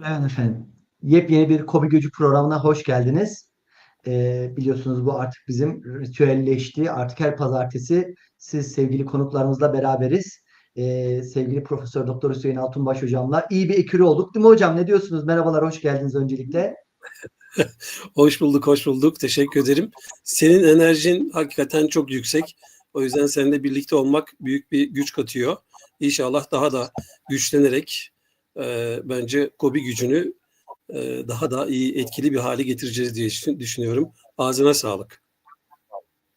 Evet efendim. Yepyeni bir Kobi Gücü programına hoş geldiniz. Ee, biliyorsunuz bu artık bizim ritüelleşti. Artık her pazartesi siz sevgili konuklarımızla beraberiz. Ee, sevgili Profesör Doktor Hüseyin Altunbaş hocamla iyi bir ekürü olduk değil mi hocam? Ne diyorsunuz? Merhabalar, hoş geldiniz öncelikle. Hoş bulduk, hoş bulduk. Teşekkür ederim. Senin enerjin hakikaten çok yüksek. O yüzden seninle birlikte olmak büyük bir güç katıyor. İnşallah daha da güçlenerek e, bence Kobi gücünü e, daha da iyi, etkili bir hale getireceğiz diye düşün- düşünüyorum. Ağzına sağlık.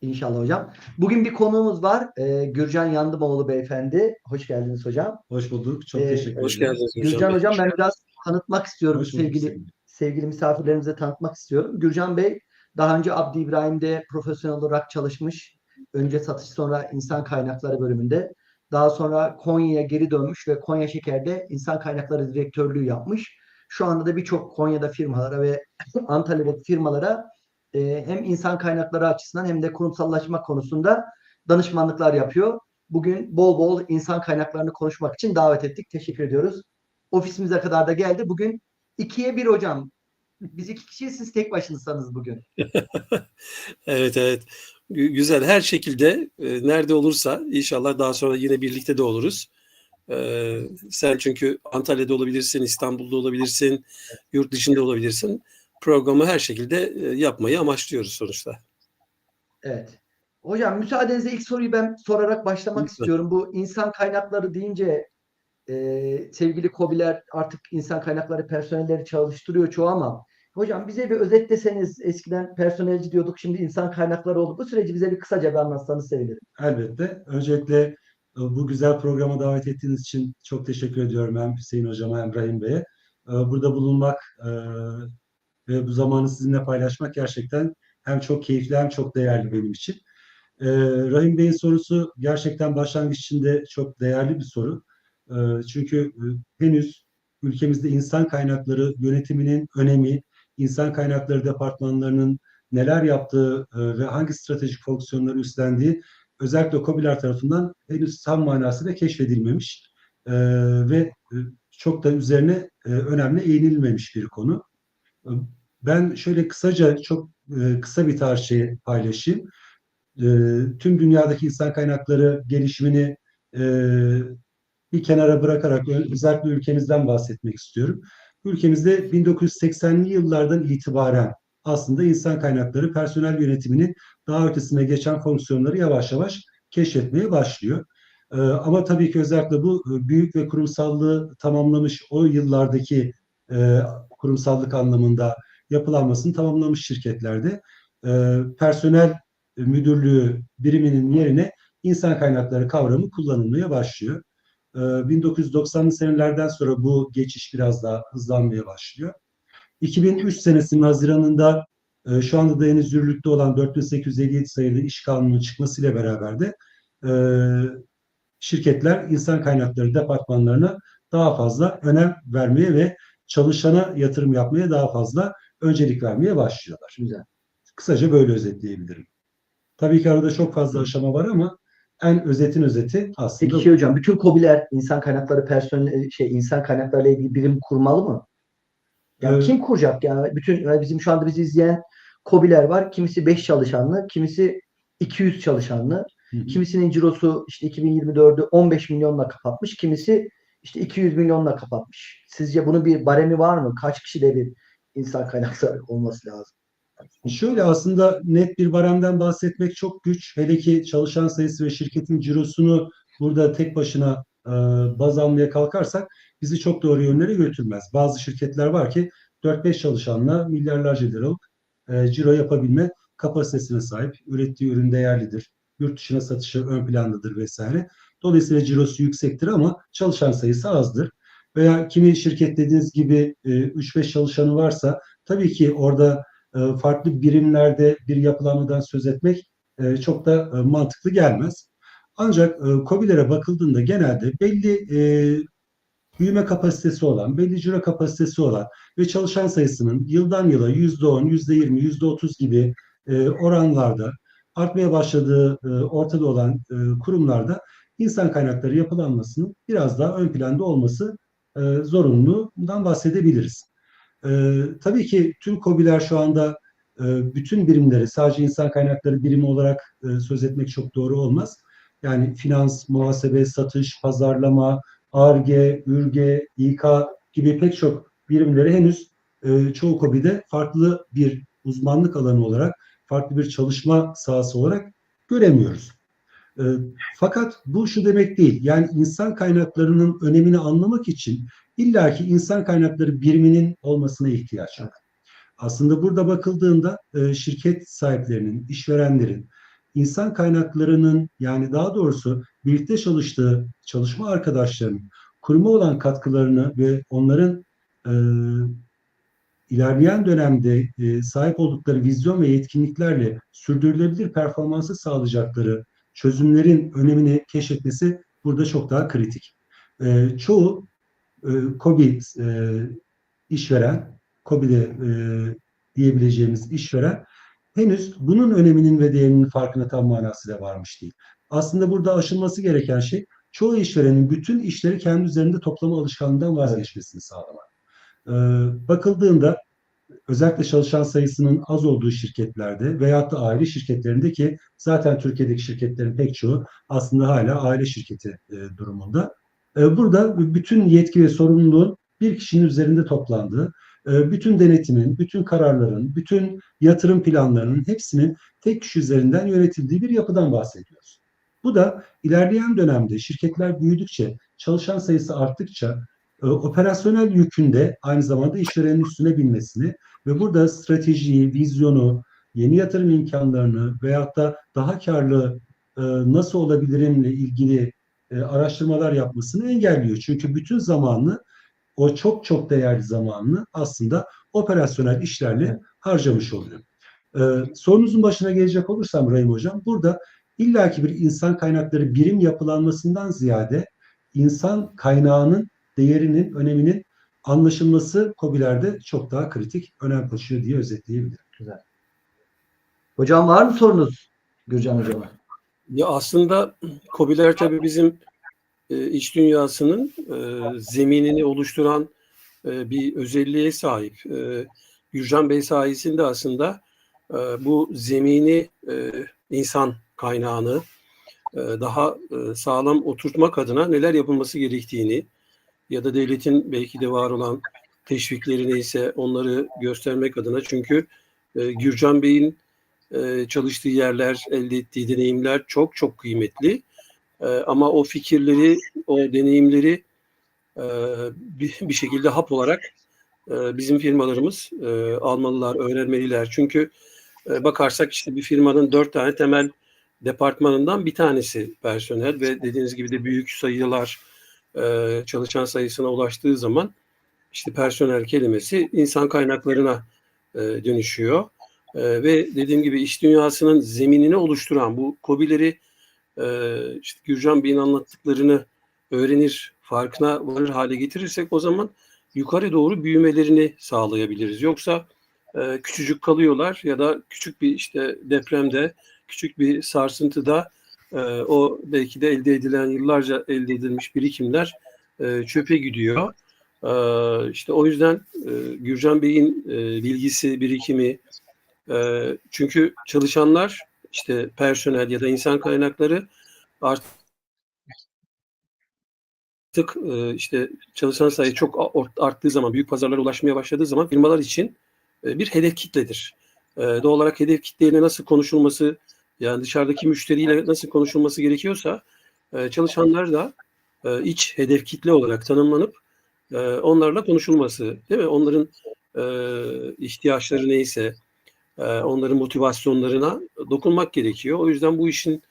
İnşallah hocam. Bugün bir konuğumuz var. Ee, Gürcan Yandımoğlu beyefendi. Hoş geldiniz hocam. Hoş bulduk. Çok Ee, teşekkür Hoş ederim. geldiniz Gürcan Gürcan hocam ben biraz tanıtmak istiyorum Hoş sevgili Hüseyin. sevgili misafirlerimize tanıtmak istiyorum. Gürcan Bey daha önce Abdi İbrahim'de profesyonel olarak çalışmış. Önce satış sonra insan kaynakları bölümünde. Daha sonra Konya'ya geri dönmüş ve Konya Şeker'de insan kaynakları direktörlüğü yapmış. Şu anda da birçok Konya'da firmalara ve Antalya'daki firmalara e, hem insan kaynakları açısından hem de kurumsallaşma konusunda danışmanlıklar yapıyor. Bugün bol bol insan kaynaklarını konuşmak için davet ettik. Teşekkür ediyoruz. Ofisimize kadar da geldi. Bugün ikiye bir hocam. Biz iki kişiyiz, siz tek başınızsanız bugün. Evet evet. Gü- Güzel. Her şekilde e, nerede olursa inşallah daha sonra yine birlikte de oluruz. E, sen çünkü Antalya'da olabilirsin, İstanbul'da olabilirsin, yurt dışında olabilirsin. Programı her şekilde e, yapmayı amaçlıyoruz sonuçta. Evet. Hocam müsaadenizle ilk soruyu ben sorarak başlamak Lütfen. istiyorum. Bu insan kaynakları deyince e, sevgili Kobiler artık insan kaynakları personelleri çalıştırıyor çoğu ama hocam bize bir özetleseniz eskiden personelci diyorduk şimdi insan kaynakları oldu. Bu süreci bize bir kısaca bir anlatsanız sevinirim. Elbette. Öncelikle e, bu güzel programa davet ettiğiniz için çok teşekkür ediyorum hem Hüseyin Hocama hem Rahim Bey'e. E, Burada bulunmak e, ve bu zamanı sizinle paylaşmak gerçekten hem çok keyifli hem çok değerli benim için. Rahim Bey'in sorusu gerçekten başlangıç içinde çok değerli bir soru. E, Çünkü e, henüz ülkemizde insan kaynakları yönetiminin önemi, insan kaynakları departmanlarının neler yaptığı e, ve hangi stratejik fonksiyonları üstlendiği özellikle KOBİ'ler tarafından henüz tam manasıyla keşfedilmemiş e, ve çok da üzerine önemli eğinilmemiş bir konu. Ben şöyle kısaca çok kısa bir tarihçeyi paylaşayım. Tüm dünyadaki insan kaynakları gelişimini bir kenara bırakarak özellikle ülkemizden bahsetmek istiyorum. Ülkemizde 1980'li yıllardan itibaren aslında insan kaynakları personel yönetiminin daha ötesine geçen fonksiyonları yavaş yavaş keşfetmeye başlıyor. Ee, ama tabii ki özellikle bu e, büyük ve kurumsallığı tamamlamış o yıllardaki e, kurumsallık anlamında yapılanmasını tamamlamış şirketlerde e, personel müdürlüğü biriminin yerine insan kaynakları kavramı kullanılmaya başlıyor. Ee, 1990'lı senelerden sonra bu geçiş biraz daha hızlanmaya başlıyor. 2003 senesinin Haziran'ında e, şu anda da henüz yürürlükte olan 4857 sayılı iş kanununun çıkmasıyla beraber de e, şirketler insan kaynakları departmanlarına daha fazla önem vermeye ve çalışana yatırım yapmaya daha fazla öncelik vermeye başlıyorlar. Güzel. Kısaca böyle özetleyebilirim. Tabii ki arada çok fazla aşama var ama en özetin özeti aslında Peki şey hocam bütün Kobiler insan kaynakları personel şey insan kaynaklarıyla ilgili birim kurmalı mı? Ya Evet. kim kuracak ya? Bütün yani bizim şu anda bizi izleyen Kobiler var. Kimisi 5 çalışanlı, kimisi 200 çalışanlı. Hı hı. Kimisinin cirosu işte 2024'ü 15 milyonla kapatmış. Kimisi işte 200 milyonla kapatmış. Sizce bunun bir baremi var mı? Kaç kişide bir insan kaynakları olması lazım? Şöyle aslında net bir baremden bahsetmek çok güç. Hele ki çalışan sayısı ve şirketin cirosunu burada tek başına e, baz almaya kalkarsak bizi çok doğru yönlere götürmez. Bazı şirketler var ki 4-5 çalışanla milyarlarca liralık e, ciro yapabilme kapasitesine sahip. Ürettiği ürün değerlidir. Yurt dışına satışı ön plandadır vesaire. Dolayısıyla cirosu yüksektir ama çalışan sayısı azdır. Veya kimi şirket dediğiniz gibi e, 3-5 çalışanı varsa tabii ki orada e, farklı birimlerde bir yapılanmadan söz etmek e, çok da e, mantıklı gelmez. Ancak e, KOBİ'lere bakıldığında genelde belli e, büyüme kapasitesi olan, belli ciro kapasitesi olan ve çalışan sayısının yıldan yıla %10, %20, %30 gibi e, oranlarda artmaya başladığı e, ortada olan e, kurumlarda insan kaynakları yapılanmasının biraz daha ön planda olması e, zorunluluğundan bahsedebiliriz. E, tabii ki tüm KOBİ'ler şu anda e, bütün birimleri sadece insan kaynakları birimi olarak e, söz etmek çok doğru olmaz. Yani finans, muhasebe, satış, pazarlama, ARGE, ÜRGE, İK gibi pek çok birimleri henüz e, çoğu KOBİ'de farklı bir uzmanlık alanı olarak, farklı bir çalışma sahası olarak göremiyoruz. E, fakat bu şu demek değil. Yani insan kaynaklarının önemini anlamak için illaki insan kaynakları biriminin olmasına ihtiyaç var. Aslında burada bakıldığında e, şirket sahiplerinin, işverenlerin, insan kaynaklarının yani daha doğrusu birlikte çalıştığı çalışma arkadaşlarının kuruma olan katkılarını ve onların e, ilerleyen dönemde e, sahip oldukları vizyon ve yetkinliklerle sürdürülebilir performansı sağlayacakları çözümlerin önemini keşfetmesi burada çok daha kritik. E, çoğu e, KOBİ e, işveren, KOBİ'de e, diyebileceğimiz işveren henüz bunun öneminin ve değerinin farkına tam manasıyla varmış değil. Aslında burada aşılması gereken şey çoğu işverenin bütün işleri kendi üzerinde toplama alışkanlığından vazgeçmesini sağlamak. Ee, bakıldığında özellikle çalışan sayısının az olduğu şirketlerde veyahut da aile şirketlerinde ki zaten Türkiye'deki şirketlerin pek çoğu aslında hala aile şirketi e, durumunda. E, burada bütün yetki ve sorumluluğun bir kişinin üzerinde toplandığı, e, bütün denetimin, bütün kararların, bütün yatırım planlarının hepsinin tek kişi üzerinden yönetildiği bir yapıdan bahsediyoruz. Bu da ilerleyen dönemde şirketler büyüdükçe, çalışan sayısı arttıkça operasyonel yükünde aynı zamanda işverenin üstüne binmesini ve burada stratejiyi, vizyonu, yeni yatırım imkanlarını veyahut da daha karlı e, nasıl olabilirimle ilgili e, araştırmalar yapmasını engelliyor. Çünkü bütün zamanını o çok çok değerli zamanını aslında operasyonel işlerle harcamış oluyor. Ee, sorunuzun başına gelecek olursam Rahim Hocam, burada illaki bir insan kaynakları birim yapılanmasından ziyade insan kaynağının değerinin, öneminin anlaşılması KOBİ'lerde çok daha kritik önem taşıyor diye özetleyebilirim. Hocam var mı sorunuz Gürcan Hocam'a? Ya aslında KOBİ'ler tabii bizim e, iç dünyasının e, zeminini oluşturan e, bir özelliğe sahip. E, Gürcan Bey sayesinde aslında e, bu zemini e, insan kaynağını e, daha e, sağlam oturtmak adına neler yapılması gerektiğini ya da devletin belki de var olan teşvikleri neyse onları göstermek adına çünkü e, Gürcan Bey'in e, çalıştığı yerler, elde ettiği deneyimler çok çok kıymetli. E, ama o fikirleri, o deneyimleri e, bir, bir şekilde hap olarak e, bizim firmalarımız e, almalılar, öğrenmeliler. Çünkü e, bakarsak işte bir firmanın dört tane temel departmanından bir tanesi personel ve dediğiniz gibi de büyük sayılar e, çalışan sayısına ulaştığı zaman işte personel kelimesi insan kaynaklarına e, dönüşüyor. E, ve dediğim gibi iş dünyasının zeminini oluşturan bu kobileri işte Gürcan Bey'in anlattıklarını öğrenir, farkına varır hale getirirsek o zaman yukarı doğru büyümelerini sağlayabiliriz. Yoksa küçücük kalıyorlar ya da küçük bir işte depremde, küçük bir sarsıntıda e, o belki de elde edilen yıllarca elde edilmiş birikimler e, çöpe gidiyor. E, işte o yüzden e, Gürcan Bey'in e, bilgisi, birikimi, e, çünkü çalışanlar işte personel ya da insan kaynakları artık e, işte çalışan sayı çok arttığı zaman, büyük pazarlara ulaşmaya başladığı zaman firmalar için e, bir hedef kitledir. E, doğal olarak hedef kitleyle nasıl konuşulması, yani dışarıdaki müşteriyle nasıl konuşulması gerekiyorsa e, çalışanlar da e, iç hedef kitle olarak tanımlanıp e, onlarla konuşulması, değil mi? Onların ihtiyaçları neyse, onların motivasyonlarına dokunmak gerekiyor. O yüzden bu işin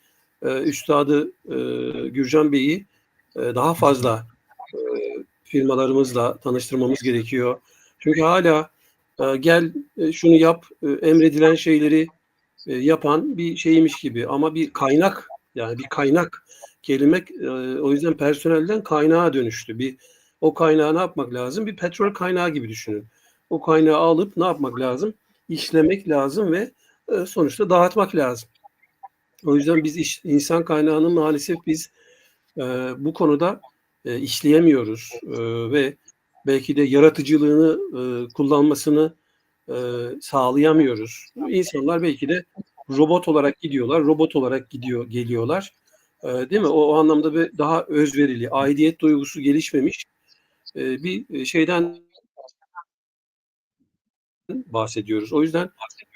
e, üstadı Gürcan Bey'i daha fazla firmalarımızla tanıştırmamız gerekiyor. Çünkü hala gel şunu yap, emredilen şeyleri e, yapan bir şeymiş gibi ama bir kaynak yani bir kaynak kelime e, o yüzden personelden kaynağa dönüştü. Bir o kaynağı ne yapmak lazım? Bir petrol kaynağı gibi düşünün. O kaynağı alıp ne yapmak lazım? işlemek lazım ve e, sonuçta dağıtmak lazım. O yüzden biz iş, insan kaynağını maalesef biz e, bu konuda e, işleyemiyoruz e, ve belki de yaratıcılığını e, kullanmasını e, sağlayamıyoruz. İnsanlar belki de robot olarak gidiyorlar, robot olarak gidiyor geliyorlar. E, değil mi? O, o anlamda bir daha özverili, aidiyet duygusu gelişmemiş e, bir şeyden bahsediyoruz. O yüzden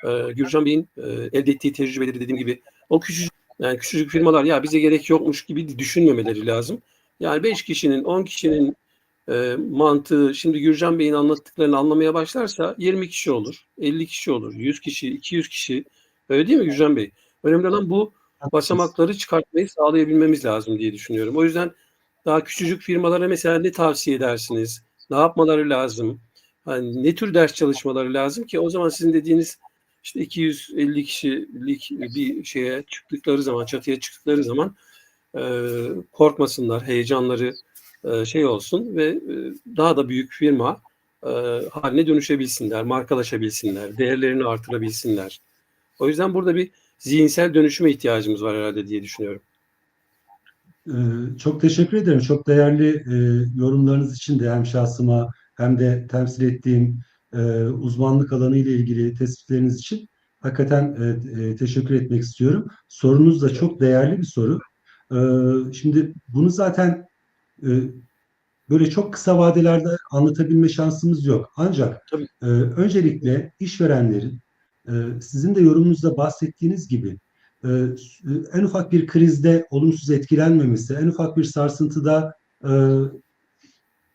e, Gürcan Bey'in e, elde ettiği tecrübeleri dediğim gibi o küçücük yani küçücük firmalar ya bize gerek yokmuş gibi düşünmemeleri lazım. Yani 5 kişinin, 10 kişinin e, mantığı şimdi Gürcan Bey'in anlattıklarını anlamaya başlarsa 20 kişi olur, 50 kişi olur, 100 kişi, 200 kişi. Öyle değil mi Gürcan Bey? Önemli olan bu basamakları çıkartmayı sağlayabilmemiz lazım diye düşünüyorum. O yüzden daha küçücük firmalara mesela ne tavsiye edersiniz? Ne yapmaları lazım? Hani ne tür ders çalışmaları lazım ki o zaman sizin dediğiniz işte 250 kişilik bir şeye çıktıkları zaman, çatıya çıktıkları zaman e, korkmasınlar, heyecanları e, şey olsun ve e, daha da büyük firma e, haline dönüşebilsinler, markalaşabilsinler, değerlerini artırabilsinler. O yüzden burada bir zihinsel dönüşüme ihtiyacımız var herhalde diye düşünüyorum. Çok teşekkür ederim. Çok değerli yorumlarınız için de hem şahsıma hem de temsil ettiğim uzmanlık alanı ile ilgili tespitleriniz için hakikaten teşekkür etmek istiyorum. Sorunuz da çok değerli bir soru. Şimdi bunu zaten e, böyle çok kısa vadelerde anlatabilme şansımız yok. Ancak Tabii. e, öncelikle işverenlerin e, sizin de yorumunuzda bahsettiğiniz gibi e, en ufak bir krizde olumsuz etkilenmemesi, en ufak bir sarsıntıda e,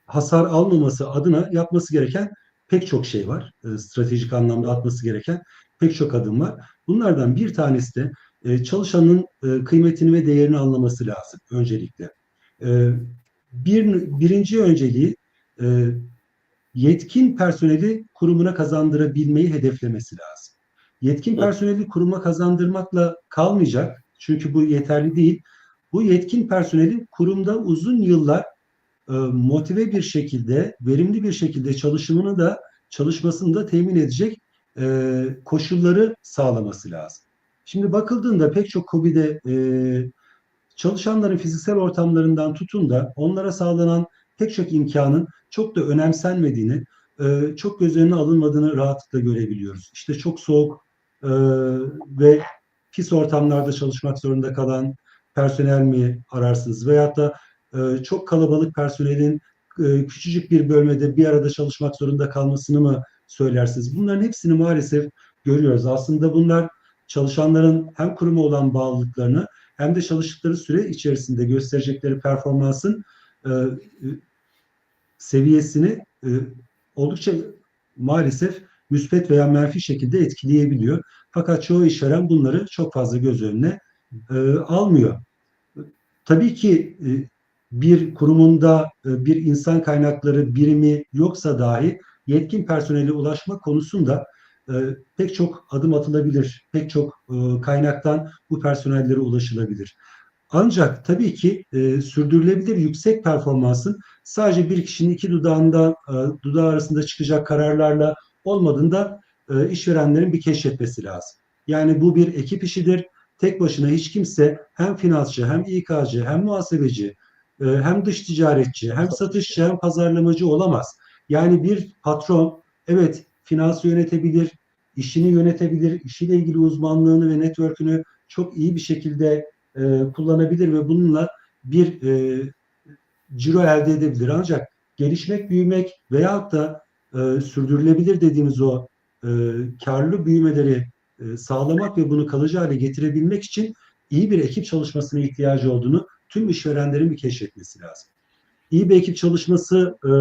hasar almaması adına yapması gereken pek çok şey var. E, stratejik anlamda atması gereken pek çok adım var. Bunlardan bir tanesi de e, çalışanın e, kıymetini ve değerini anlaması lazım öncelikle. E, bir birinci önceliği e, yetkin personeli kurumuna kazandırabilmeyi hedeflemesi lazım. Yetkin personeli kuruma kazandırmakla kalmayacak. Çünkü bu yeterli değil. Bu yetkin personeli kurumda uzun yıllar e, motive bir şekilde, verimli bir şekilde çalışımını da çalışmasını da temin edecek e, koşulları sağlaması lazım. Şimdi bakıldığında pek çok COBİ'de e, çalışanların fiziksel ortamlarından tutun da onlara sağlanan pek çok imkanın çok da önemsenmediğini, e, çok göz önüne alınmadığını rahatlıkla görebiliyoruz. İşte çok soğuk e, ve pis ortamlarda çalışmak zorunda kalan personel mi ararsınız? Veyahut da e, çok kalabalık personelin küçücük bir bölmede bir arada çalışmak zorunda kalmasını mı söylersiniz? Bunların hepsini maalesef görüyoruz. Aslında bunlar çalışanların hem kuruma olan bağlılıklarını hem de çalıştıkları süre içerisinde gösterecekleri performansın e, e, seviyesini e, oldukça maalesef müspet veya menfi şekilde etkileyebiliyor. Fakat çoğu işveren bunları çok fazla göz önüne e, almıyor. Tabii ki e, bir kurumunda e, bir insan kaynakları birimi yoksa dahi yetkin personele ulaşma konusunda e, pek çok adım atılabilir. Pek çok e, kaynaktan bu personellere ulaşılabilir. Ancak tabii ki e, sürdürülebilir yüksek performansın sadece bir kişinin iki dudağında e, dudağı arasında çıkacak kararlarla olmadığında e, işverenlerin bir keşfetmesi lazım. Yani bu bir ekip işidir. Tek başına hiç kimse hem finansçı hem İK'cı hem muhasebeci e, hem dış ticaretçi hem satışçı hem pazarlamacı olamaz. Yani bir patron evet finansı yönetebilir, işini yönetebilir, işiyle ilgili uzmanlığını ve network'ünü çok iyi bir şekilde e, kullanabilir ve bununla bir e, ciro elde edebilir. Ancak gelişmek, büyümek veyahut da e, sürdürülebilir dediğimiz o e, karlı büyümeleri e, sağlamak ve bunu kalıcı hale getirebilmek için iyi bir ekip çalışmasına ihtiyacı olduğunu tüm işverenlerin bir keşfetmesi lazım. İyi bir ekip çalışması e,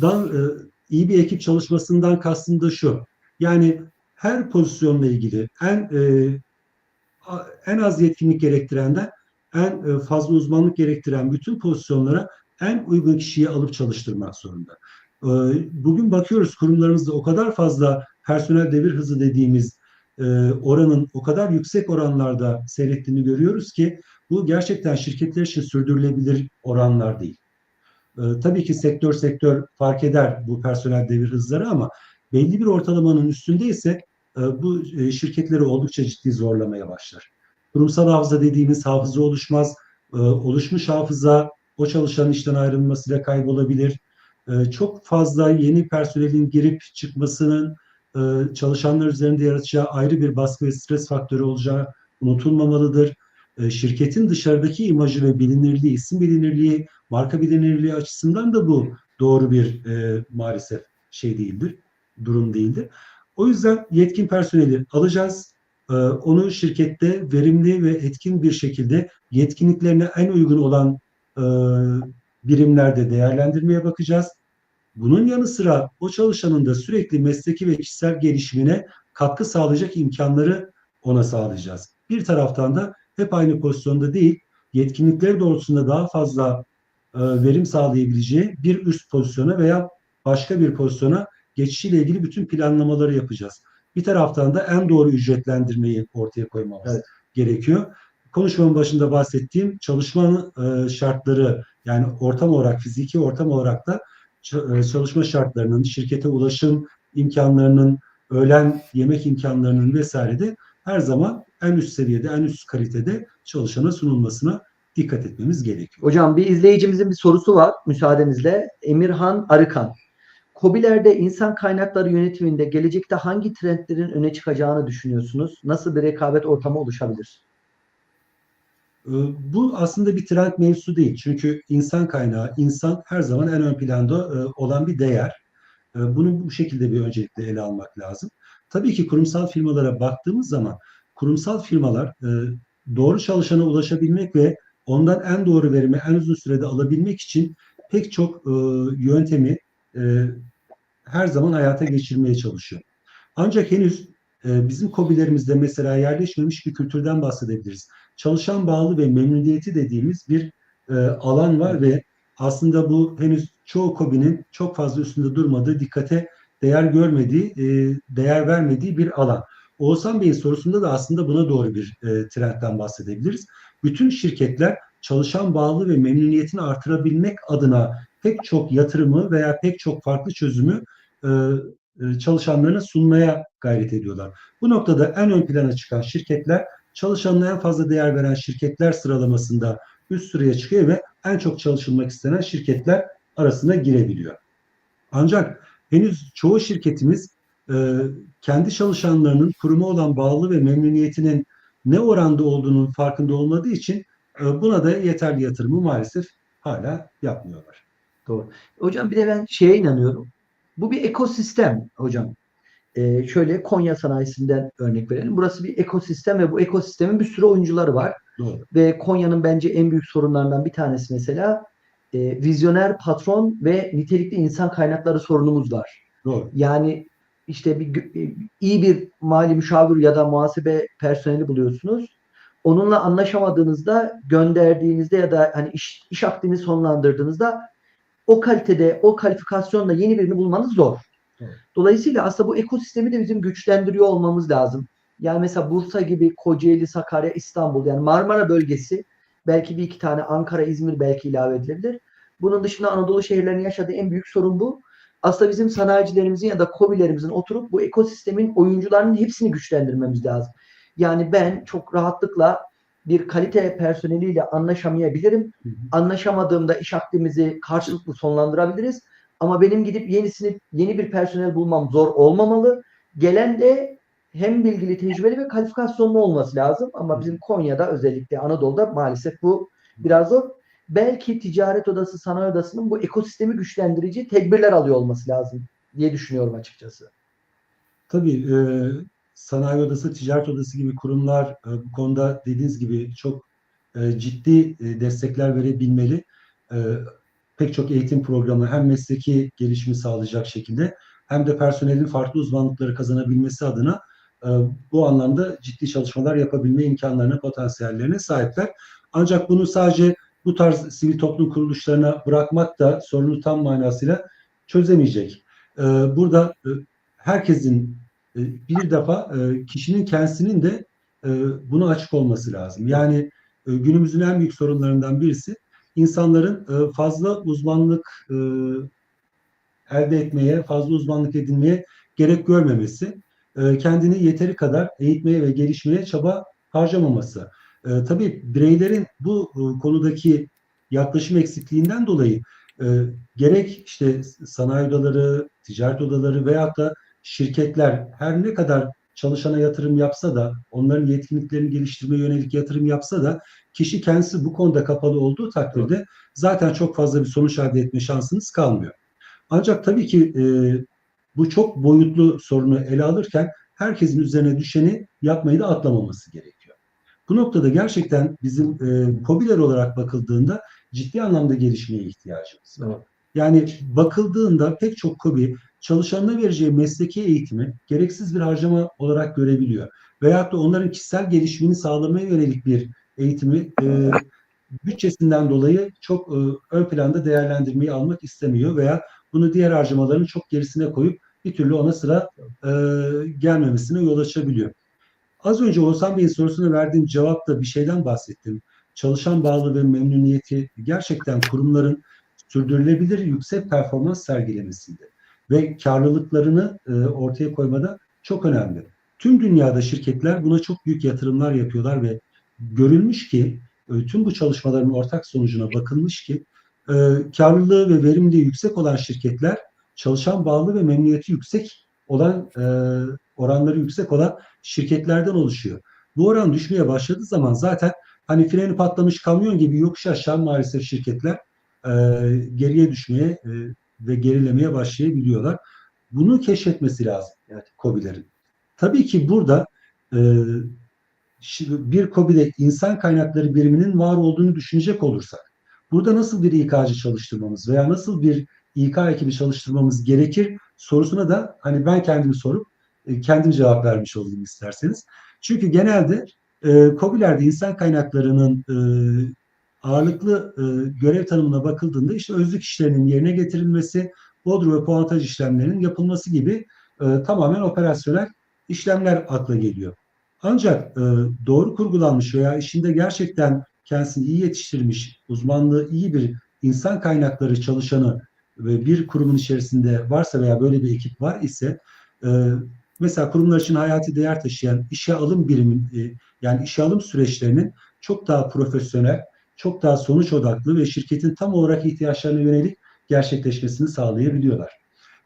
dan e, iyi bir ekip çalışmasından kastım da şu. Yani her pozisyonla ilgili en e, en az yetkinlik gerektirenden en e, fazla uzmanlık gerektiren bütün pozisyonlara en uygun kişiyi alıp çalıştırmak zorunda. E, Bugün bakıyoruz kurumlarımızda o kadar fazla personel devir hızı dediğimiz e, oranın o kadar yüksek oranlarda seyrettiğini görüyoruz ki bu gerçekten şirketler için sürdürülebilir oranlar değil. E, tabii ki sektör sektör fark eder bu personel devir hızları ama belli bir ortalamanın üstünde ise e, bu e, şirketleri oldukça ciddi zorlamaya başlar. Kurumsal hafıza dediğimiz hafıza oluşmaz. E, oluşmuş hafıza o çalışanın işten ayrılmasıyla kaybolabilir. E, çok fazla yeni personelin girip çıkmasının e, çalışanlar üzerinde yaratacağı ayrı bir baskı ve stres faktörü olacağı unutulmamalıdır. Şirketin dışarıdaki imajı ve bilinirliği, isim bilinirliği, marka bilinirliği açısından da bu doğru bir e, maalesef şey değildir, durum değildir. O yüzden yetkin personeli alacağız. E, onu şirkette verimli ve etkin bir şekilde yetkinliklerine en uygun olan e, birimlerde değerlendirmeye bakacağız. Bunun yanı sıra o çalışanın da sürekli mesleki ve kişisel gelişimine katkı sağlayacak imkanları ona sağlayacağız. Bir taraftan da hep aynı pozisyonda değil, yetkinlikleri doğrultusunda daha fazla verim sağlayabileceği bir üst pozisyona veya başka bir pozisyona geçişiyle ilgili bütün planlamaları yapacağız. Bir taraftan da en doğru ücretlendirmeyi ortaya koymamız Evet. gerekiyor. Konuşmanın başında bahsettiğim çalışma e, şartları yani ortam olarak, fiziki ortam olarak da e, çalışma şartlarının, şirkete ulaşım imkanlarının, öğlen yemek imkanlarının vesaire de her zaman en üst seviyede, en üst kalitede çalışana sunulmasına dikkat etmemiz gerekiyor. Hocam bir izleyicimizin bir sorusu var müsaadenizle. Emirhan Arıkan. KOBİ'lerde insan kaynakları yönetiminde gelecekte hangi trendlerin öne çıkacağını düşünüyorsunuz? Nasıl bir rekabet ortamı oluşabilir? Ee, Bu aslında bir trend mevzusu değil. Çünkü insan kaynağı, insan her zaman en ön planda e, olan bir değer. E, Bunu bu şekilde bir öncelikle ele almak lazım. Tabii ki kurumsal firmalara baktığımız zaman kurumsal firmalar e, doğru çalışana ulaşabilmek ve ondan en doğru verimi en uzun sürede alabilmek için pek çok e, yöntemi e, her zaman hayata geçirmeye çalışıyor. Ancak henüz e, bizim KOBİ'lerimizde mesela yerleşmemiş bir kültürden bahsedebiliriz çalışan bağlı ve memnuniyeti dediğimiz bir e, alan var ve aslında bu henüz çoğu KOBİ'nin çok fazla üstünde durmadığı, dikkate değer görmediği, e, değer vermediği bir alan. Oğuzhan Bey'in sorusunda da aslında buna doğru bir e, trendten bahsedebiliriz. Bütün şirketler çalışan bağlı ve memnuniyetini artırabilmek adına pek çok yatırımı veya pek çok farklı çözümü e, e, çalışanlarına sunmaya gayret ediyorlar. Bu noktada en ön plana çıkan şirketler çalışanına en fazla değer veren şirketler sıralamasında üst sıraya çıkıyor ve en çok çalışılmak istenen şirketler arasına girebiliyor. Ancak henüz çoğu şirketimiz kendi çalışanlarının kuruma olan bağlı ve memnuniyetinin ne oranda olduğunun farkında olmadığı için e, buna da yeterli yatırımı maalesef hala yapmıyorlar. Doğru. Hocam bir de ben şeye inanıyorum. Bu bir ekosistem hocam. Ee, şöyle Konya sanayisinden örnek verelim. Burası bir ekosistem ve bu ekosistemin bir sürü oyuncuları var. Doğru. Ve Konya'nın bence en büyük sorunlarından bir tanesi mesela e, vizyoner patron ve nitelikli insan kaynakları sorunumuz var. Doğru. Yani işte bir iyi bir mali müşavir ya da muhasebe personeli buluyorsunuz. Onunla anlaşamadığınızda gönderdiğinizde ya da hani iş, iş akdini sonlandırdığınızda o kalitede, o kalifikasyonla yeni birini bulmanız zor. Evet. Dolayısıyla aslında bu ekosistemi de bizim güçlendiriyor olmamız lazım. Yani mesela Bursa gibi Kocaeli, Sakarya, İstanbul yani Marmara bölgesi belki bir iki tane Ankara, İzmir belki ilave edilebilir. Bunun dışında Anadolu şehirlerinin yaşadığı en büyük sorun bu. Aslında bizim sanayicilerimizin ya da KOBİ'lerimizin oturup bu ekosistemin oyuncularının hepsini güçlendirmemiz lazım. Yani ben çok rahatlıkla bir kalite personeliyle anlaşamayabilirim. Hı hı. Anlaşamadığımda iş akdimizi karşılıklı sonlandırabiliriz. Ama benim gidip yenisini yeni bir personel bulmam zor olmamalı. Gelen de hem bilgili, tecrübeli ve kalifikasyonlu olması lazım. Ama bizim Konya'da özellikle Anadolu'da maalesef bu biraz zor. Belki ticaret odası, sanayi odasının bu ekosistemi güçlendirici tedbirler alıyor olması lazım diye düşünüyorum açıkçası. Tabii e, sanayi odası, ticaret odası gibi kurumlar e, bu konuda dediğiniz gibi çok e, ciddi e, destekler verebilmeli. E, pek çok eğitim programı hem mesleki gelişimi sağlayacak şekilde hem de personelin farklı uzmanlıkları kazanabilmesi adına e, bu anlamda ciddi çalışmalar yapabilme imkanlarına, potansiyellerine sahipler. Ancak bunu sadece bu tarz sivil toplum kuruluşlarına bırakmak da sorunu tam manasıyla çözemeyecek. E, burada e, herkesin e, bir defa e, kişinin kendisinin de e, buna açık olması lazım. Yani günümüzün en büyük sorunlarından birisi insanların fazla uzmanlık elde etmeye, fazla uzmanlık edinmeye gerek görmemesi, kendini yeteri kadar eğitmeye ve gelişmeye çaba harcamaması. E, tabii bireylerin bu e, konudaki yaklaşım eksikliğinden dolayı e, gerek işte sanayi odaları, ticaret odaları veyahut da şirketler her ne kadar çalışana yatırım yapsa da onların yetkinliklerini geliştirmeye yönelik yatırım yapsa da kişi kendisi bu konuda kapalı olduğu takdirde zaten çok fazla bir sonuç elde etme şansınız kalmıyor. Ancak tabii ki e, bu çok boyutlu sorunu ele alırken herkesin üzerine düşeni yapmayı da atlamaması gerekiyor. Bu noktada gerçekten bizim e, KOBİ'ler olarak bakıldığında ciddi anlamda gelişmeye ihtiyacımız var. Evet. Yani bakıldığında pek çok KOBİ çalışanına vereceği mesleki eğitimi gereksiz bir harcama olarak görebiliyor. Veyahut da onların kişisel gelişimini sağlamaya yönelik bir eğitimi e, bütçesinden dolayı çok e, ön planda değerlendirmeyi almak istemiyor veya bunu diğer harcamaların çok gerisine koyup bir türlü ona sıra e, gelmemesine yol açabiliyor. Az önce Oğuzhan Bey'in sorusuna verdiğim cevapta bir şeyden bahsettim. Çalışan bağlı ve memnuniyeti gerçekten kurumların sürdürülebilir yüksek performans sergilemesiydi. Ve karlılıklarını e, ortaya koymada çok önemli. Tüm dünyada şirketler buna çok büyük yatırımlar yapıyorlar ve görülmüş ki e, tüm bu çalışmaların ortak sonucuna bakılmış ki e, karlılığı ve verimliliği yüksek olan şirketler çalışan bağlı ve memnuniyeti yüksek olan e, oranları yüksek olan şirketlerden oluşuyor. Bu oran düşmeye başladığı zaman zaten hani freni patlamış kamyon gibi yokuş aşağı maalesef şirketler e, geriye düşmeye e, ve gerilemeye başlayabiliyorlar. Bunu keşfetmesi lazım yani KOBİ'lerin. Tabii ki burada e, bir KOBİ'de insan kaynakları biriminin var olduğunu düşünecek olursak burada nasıl bir İK'cı çalıştırmamız veya nasıl bir İK ekibi çalıştırmamız gerekir sorusuna da hani ben kendimi sorup e, kendim cevap vermiş olayım isterseniz. Çünkü genelde e, KOBİ'lerde insan kaynaklarının e, ağırlıklı e, görev tanımına bakıldığında işte özlük işlerinin yerine getirilmesi, bodro ve puantaj işlemlerinin yapılması gibi e, tamamen operasyonel işlemler akla geliyor. Ancak e, doğru kurgulanmış veya işinde gerçekten kendisini iyi yetiştirmiş, uzmanlığı iyi bir insan kaynakları çalışanı ve bir kurumun içerisinde varsa veya böyle bir ekip var ise e, mesela kurumlar için hayati değer taşıyan işe alım birimin e, yani işe alım süreçlerinin çok daha profesyonel, çok daha sonuç odaklı ve şirketin tam olarak ihtiyaçlarına yönelik gerçekleşmesini sağlayabiliyorlar.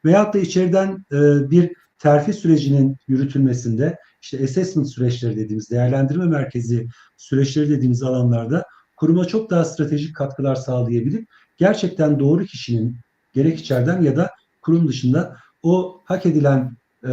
Veyahut da içeriden e, bir terfi sürecinin yürütülmesinde işte assessment süreçleri dediğimiz değerlendirme merkezi süreçleri dediğimiz alanlarda kuruma çok daha stratejik katkılar sağlayabilip gerçekten doğru kişinin gerek içeriden ya da kurum dışında o hak edilen e,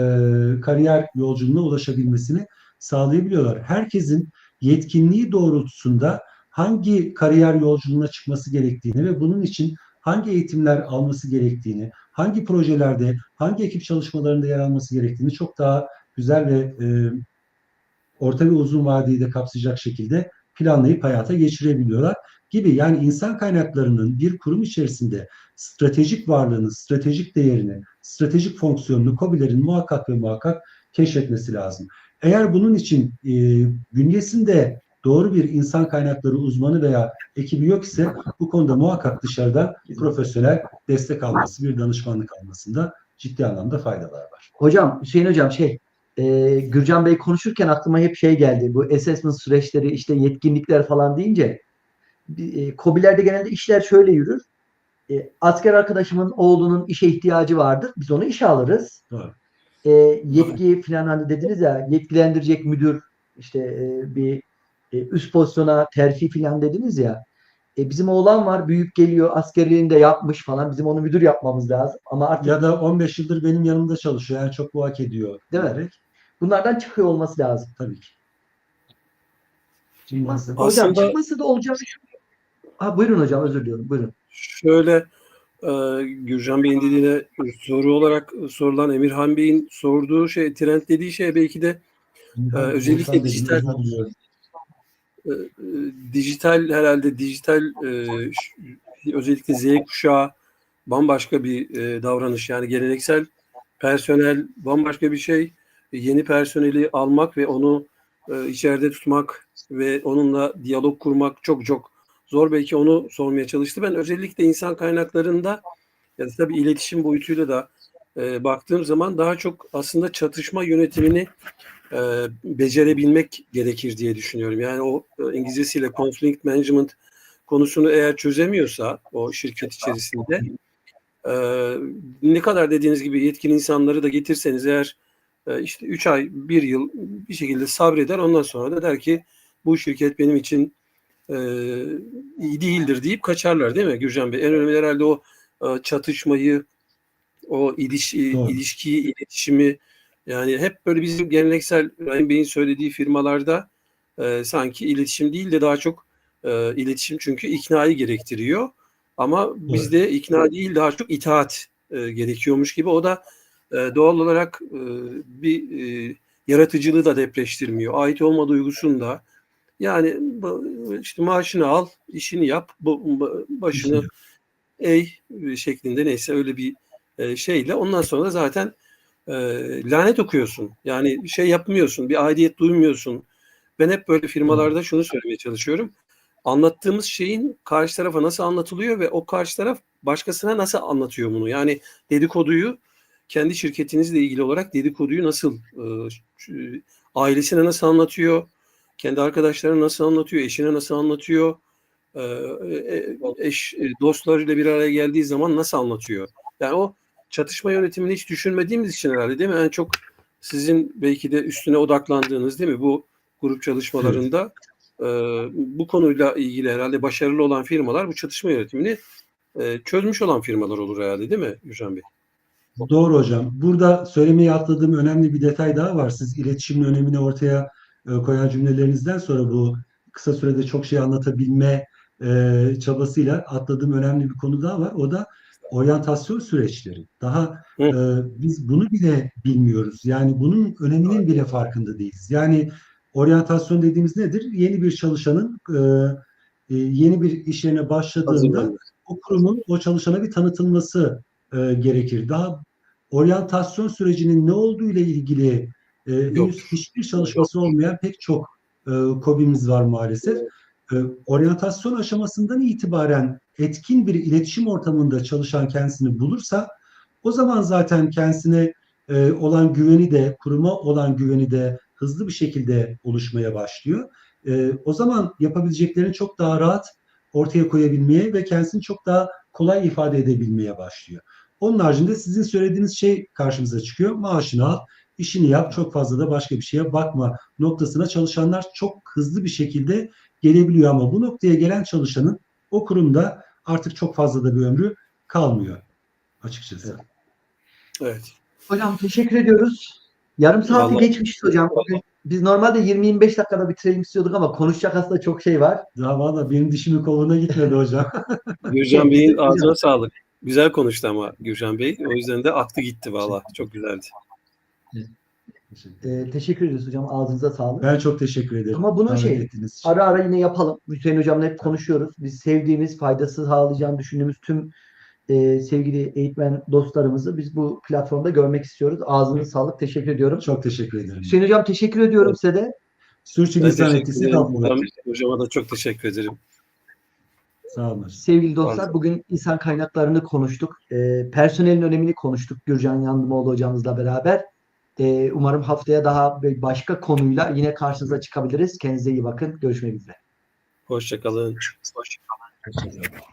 kariyer yolculuğuna ulaşabilmesini sağlayabiliyorlar. Herkesin yetkinliği doğrultusunda hangi kariyer yolculuğuna çıkması gerektiğini ve bunun için hangi eğitimler alması gerektiğini, hangi projelerde, hangi ekip çalışmalarında yer alması gerektiğini çok daha güzel ve e, orta ve uzun vadeyi de kapsayacak şekilde planlayıp hayata geçirebiliyorlar gibi. Yani insan kaynaklarının bir kurum içerisinde stratejik varlığını, stratejik değerini, stratejik fonksiyonunu KOBİ'lerin muhakkak ve muhakkak keşfetmesi lazım. Eğer bunun için e, bünyesinde doğru bir insan kaynakları uzmanı veya ekibi yok ise bu konuda muhakkak dışarıda profesyonel destek alması, bir danışmanlık almasında ciddi anlamda faydalar var. Hocam, Hüseyin hocam şey, e, Gürcan Bey konuşurken aklıma hep şey geldi. Bu assessment süreçleri, işte yetkinlikler falan deyince e, KOBİ'lerde genelde işler şöyle yürür. E, asker arkadaşımın oğlunun işe ihtiyacı vardır. Biz onu işe alırız. Doğru. E, yetki falan hani dediniz ya yetkilendirecek müdür işte e, bir e, üst pozisyona terfi falan dediniz ya. E, bizim oğlan var büyük geliyor askerliğini de yapmış falan. Bizim onu müdür yapmamız lazım. Ama artık Ya da 15 yıldır benim yanımda çalışıyor. Yani çok bu hak ediyor. Değil mi? bunlardan çıkıyor olması lazım. Tabii ki. Çıkması. Aslında- Hocam çıkması da olacak. Ha, buyurun hocam özür diliyorum. Buyurun. Şöyle e, Gürcan Bey'in dediğine soru olarak sorulan Emirhan Bey'in sorduğu şey, trend dediği şey belki de Ee, özellikle dijital- e, e, dijital herhalde dijital e, özellikle Z kuşağı bambaşka bir e, davranış yani geleneksel personel bambaşka bir şey yeni personeli almak ve onu e, içeride tutmak ve onunla diyalog kurmak çok çok zor belki onu sormaya çalıştı. Ben özellikle insan kaynaklarında ya da tabii iletişim boyutuyla da e, baktığım zaman daha çok aslında çatışma yönetimini e, becerebilmek gerekir diye düşünüyorum. Yani o e, İngilizcesiyle conflict management konusunu eğer çözemiyorsa o şirket içerisinde e, ne kadar dediğiniz gibi yetkili insanları da getirseniz eğer e, işte 3 ay, 1 yıl bir şekilde sabreder ondan sonra da der ki bu şirket benim için e, iyi değildir deyip kaçarlar değil mi Gürcan Bey? En önemli herhalde o e, çatışmayı, o iliş, Doğru. ilişkiyi, iletişimi yani hep böyle bizim geleneksel Rahim Bey'in söylediği firmalarda e, sanki iletişim değil de daha çok e, iletişim çünkü iknayı gerektiriyor. Ama bizde ikna değil daha çok itaat e, gerekiyormuş gibi. O da e, doğal olarak e, bir e, yaratıcılığı da depreştirmiyor. Ait olma duygusunu da yani işte maaşını al, işini yap, başını ey şeklinde neyse öyle bir e, şeyle ondan sonra da zaten e, lanet okuyorsun. Yani şey yapmıyorsun, bir aidiyet duymuyorsun. Ben hep böyle firmalarda şunu söylemeye çalışıyorum. Anlattığımız şeyin karşı tarafa nasıl anlatılıyor ve o karşı taraf başkasına nasıl anlatıyor bunu? Yani dedikoduyu kendi şirketinizle ilgili olarak dedikoduyu nasıl e, ailesine nasıl anlatıyor? Kendi arkadaşlarına nasıl anlatıyor? Eşine nasıl anlatıyor? e, e, eş e, dostlarıyla bir araya geldiği zaman nasıl anlatıyor? Yani o çatışma yönetimini hiç düşünmediğimiz için herhalde değil mi? En çok sizin belki de üstüne odaklandığınız değil mi? Bu grup çalışmalarında bu konuyla ilgili herhalde başarılı olan firmalar bu çatışma yönetimini çözmüş olan firmalar olur herhalde değil mi Gürcan Bey? Doğru hocam. Burada söylemeyi atladığım önemli bir detay daha var. Siz iletişimin önemini ortaya koyan cümlelerinizden sonra bu kısa sürede çok şey anlatabilme e, çabasıyla atladığım önemli bir konu daha var. O da oryantasyon süreçleri. Daha e, biz bunu bile bilmiyoruz. Yani bunun öneminin bile farkında değiliz. Yani oryantasyon dediğimiz nedir? Yeni bir çalışanın e, e, yeni bir iş yerine başladığında o kurumun o çalışana bir tanıtılması e, gerekir. Daha oryantasyon sürecinin ne olduğu ile ilgili e, henüz Yok. hiçbir çalışması olmayan pek çok e, KOBİ'miz var maalesef. E, oryantasyon aşamasından itibaren etkin bir iletişim ortamında çalışan kendisini bulursa o zaman zaten kendisine e, olan güveni de kuruma olan güveni de hızlı bir şekilde oluşmaya başlıyor. E, o zaman yapabileceklerini çok daha rahat ortaya koyabilmeye ve kendisini çok daha kolay ifade edebilmeye başlıyor. Onun haricinde sizin söylediğiniz şey karşımıza çıkıyor. Maaşını al, işini yap, çok fazla da başka bir şeye bakma noktasına çalışanlar çok hızlı bir şekilde gelebiliyor ama bu noktaya gelen çalışanın o kurumda artık çok fazla da bir ömrü kalmıyor açıkçası. Evet. Hocam teşekkür ediyoruz. Yarım saati Vallahi- geçmişti hocam. Bugün biz normalde 20-25 dakikada bitirelim istiyorduk ama konuşacak aslında çok şey var. Daha valla benim dişimin koluna gitmedi hocam. Gürcan Bey'in ağzına sağlık. Güzel konuştu ama Gürcan Bey. O yüzden de aktı gitti valla. Çok güzeldi. Ee, teşekkür ederiz hocam. Ağzınıza sağlık. Ben çok teşekkür ederim. Ama bunu şey, ettiğiniz için. Ara ara yine yapalım. Hüseyin hocamla hep konuşuyoruz. Biz sevdiğimiz, faydası sağlayacağını düşündüğümüz tüm e, sevgili eğitmen dostlarımızı biz bu platformda görmek istiyoruz. Ağzınıza sağlık. Teşekkür ediyorum. Çok teşekkür ederim. Hüseyin hocam teşekkür ediyorum size de. Sürçülisan teşekkür etkisi kalmadı. Hocama da çok teşekkür ederim. Sağ olun. Sevgili dostlar bugün insan kaynaklarını konuştuk. E, personelin önemini konuştuk Gürcan Yandımoğlu hocamızla beraber. E, umarım haftaya daha başka konuyla yine karşınıza çıkabiliriz. Kendinize iyi bakın. Görüşmek üzere. Hoşçakalın. Hoşçakalın.